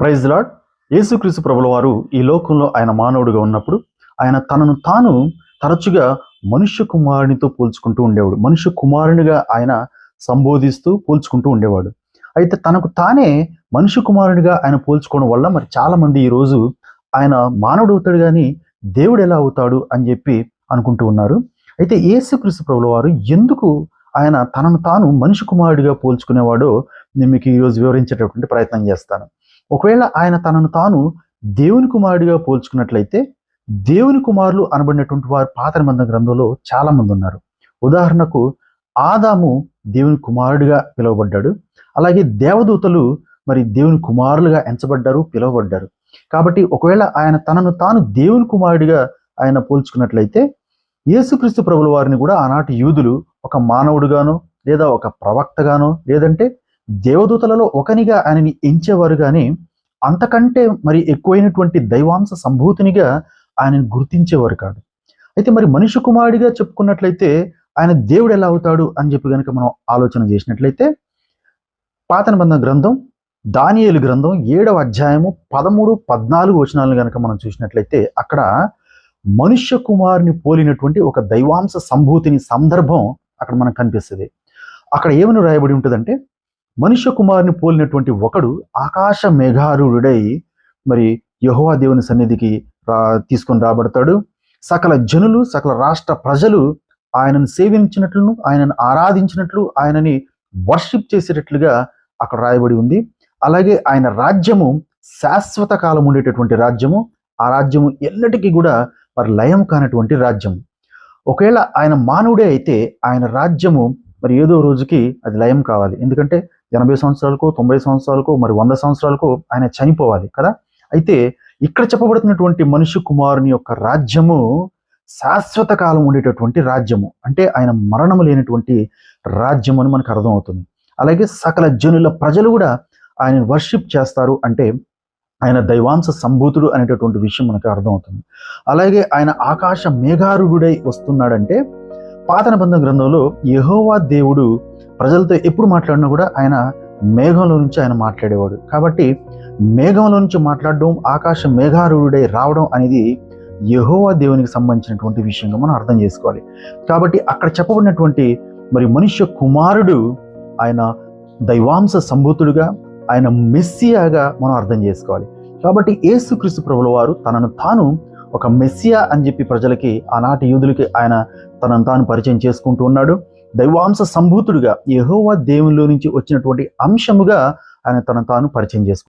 Praise lord యేసుక్రీస్తు ప్రభుల వారు ఈ లోకంలో ఆయన మానవుడిగా ఉన్నప్పుడు ఆయన తనను తాను తరచుగా మనుష్య కుమారునితో పోల్చుకుంటూ ఉండేవాడు. మనుష్య కుమారునిగా ఆయన సంబోధిస్తూ పోల్చుకుంటూ ఉండేవాడు. అయితే తనకు తానే మనుష్య కుమారునిగా ఆయన పోల్చుకోవడం వల్ల మరి చాలా మంది ఈ రోజు ఆయన మానవుడు అవుతాడు కానీ దేవుడు ఎలా అవుతాడు అని చెప్పి అనుకుంటూ ఉన్నారు. అయితే యేసుక్రీస్తు ప్రభుల వారు ఎందుకు ఆయన తనను తాను మనిషి కుమారుడిగా పోల్చుకునేవాడో నేను మీకు ఈరోజు వివరించేటటువంటి ప్రయత్నం చేస్తాను. ఒకవేళ ఆయన తనను తాను దేవుని కుమారుడిగా పోల్చుకున్నట్లయితే దేవుని కుమారులు అనబడినటువంటి వారు పాత నిబంధన గ్రంథంలో చాలా మంది ఉన్నారు. ఉదాహరణకు ఆదాము దేవుని కుమారుడిగా పిలువబడ్డాడు. అలాగే దేవదూతలు మరి దేవుని కుమారులుగా ఎంచబడ్డారు పిలువబడ్డారు. కాబట్టి ఒకవేళ ఆయన తనను తాను దేవుని కుమారుడిగా ఆయన పోల్చుకున్నట్లయితే యేసుక్రీస్తు ప్రభుల వారిని కూడా ఆనాటి యూదులు ఒక మానవుడుగానో లేదా ఒక ప్రవక్తగానో లేదంటే దేవదూతలలో ఒకనిగా ఆయనని ఎంచేవారు కానీ అంతకంటే మరి ఎక్కువైనటువంటి దైవాంశ సంభూతినిగా ఆయనను గుర్తించేవారు కాదు. అయితే మరి మనిషి కుమారుడిగా చెప్పుకున్నట్లయితే ఆయన దేవుడు ఎలా అవుతాడు అని చెప్పి కనుక మనం ఆలోచన చేసినట్లయితే పాత నిబంధన గ్రంథం దానియేలు గ్రంథం ఏడవ అధ్యాయము పదమూడు పద్నాలుగు వచనాలను కనుక మనం చూసినట్లయితే అక్కడ మనుష్య కుమారుని పోలినటువంటి ఒక దైవాంశ సంభూతిని సందర్భం అక్కడ మనకు కనిపిస్తుంది. అక్కడ ఏమని రాయబడి ఉంటుందంటే మనుష్య కుమారుని పోలినటువంటి ఒకడు ఆకాశ మేఘారుడై మరి యహోవా దేవుని సన్నిధికి రా తీసుకొని రాబడతాడు. సకల జనులు సకల రాష్ట్ర ప్రజలు ఆయనను సేవించినట్లును ఆయనను ఆరాధించినట్లు ఆయనని వర్షిప్ చేసేటట్లుగా అక్కడ రాయబడి ఉంది. అలాగే ఆయన రాజ్యము శాశ్వత కాలం ఉండేటటువంటి రాజ్యము. ఆ రాజ్యము ఎన్నటికీ కూడా మరి లయం కానటువంటి రాజ్యం ఒకవేళ ఆయన మానవుడే అయితే ఆయన రాజ్యము మరి ఏదో రోజుకి అది లయం కావాలి. ఎందుకంటే ఎనభై సంవత్సరాలకు తొంభై సంవత్సరాలకు మరి వంద సంవత్సరాలకు ఆయన చనిపోవాలి కదా? అయితే ఇక్కడ చెప్పబడుతున్నటువంటి మనుష్య కుమారుని యొక్క రాజ్యము శాశ్వత కాలం ఉండేటటువంటి రాజ్యము. అంటే ఆయన మరణము లేనటువంటి రాజ్యం అని మనకు అర్థమవుతుంది. అలాగే సకల జనుల ప్రజలు కూడా ఆయన వర్షిప్ చేస్తారు. అంటే ఆయన దైవాంశ సంభూతుడు అనేటటువంటి విషయం మనకు అర్థమవుతుంది. అలాగే ఆయన ఆకాశ మేఘారుడై వస్తున్నాడంటే పాత నిబంధన గ్రంథంలో యహోవా దేవుడు ప్రజలతో ఎప్పుడు మాట్లాడినా కూడా ఆయన మేఘంలో నుంచి ఆయన మాట్లాడేవాడు. కాబట్టి మేఘంలో నుంచి మాట్లాడడం ఆకాశ మేఘారుడై రావడం అనేది యహోవా దేవునికి సంబంధించినటువంటి విషయంగా మనం అర్థం చేసుకోవాలి. కాబట్టి అక్కడ చెప్పబడినటువంటి మరి మనుష్య కుమారుడు ఆయన దైవాంశ సంభూతుడుగా ఆయన మెస్సియాగా మనం అర్థం చేసుకోవాలి. కాబట్టి యేసుక్రీస్తు ప్రభుల వారు తనను తాను ఒక మెస్సియా అని చెప్పి ప్రజలకి ఆనాటి యూదులకి ఆయన తనను తాను పరిచయం చేసుకుంటూ ఉన్నాడు. దైవాంశ సంభూతుడిగా యహోవా దేవునిలో నుంచి వచ్చినటువంటి అంశముగా ఆయన తనను తాను పరిచయం చేసుకుంటాడు